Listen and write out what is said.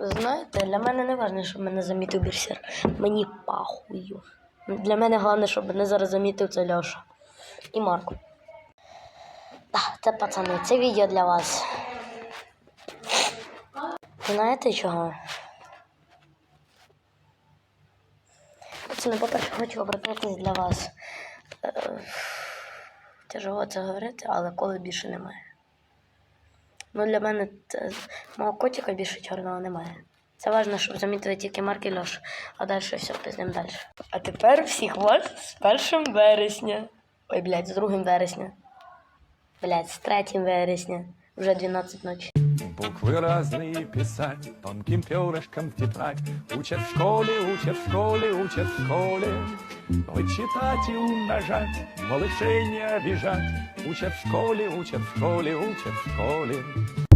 Знаєте, для мене не важливо, щоб мене замітив Бірсер. Мені пахую. Для мене головне, щоб мене зараз замітив це Льоша. І Марко. Так, це пацани, це відео для вас. Знаєте чого? Пацани, по-перше, хочу обратитись для вас. Е, Тяжело це говорити, але коли більше немає. Ну, для мене це, мого котика більше чорного немає. Це важливо, щоб замітили тільки Марк і Льош, а далі все пиздим далі. А тепер всіх вас з 1 вересня. Ой, блядь, з 2 вересня. Блядь, з 3 вересня. Вже 12 ночі. Буквы разные писать, тонким перышком в тетрадь. Учат в школе, учат в школе, учат в школе. Вычитать и умножать, малышей не обижать. Учат в школе, учат в школе, учат в школе.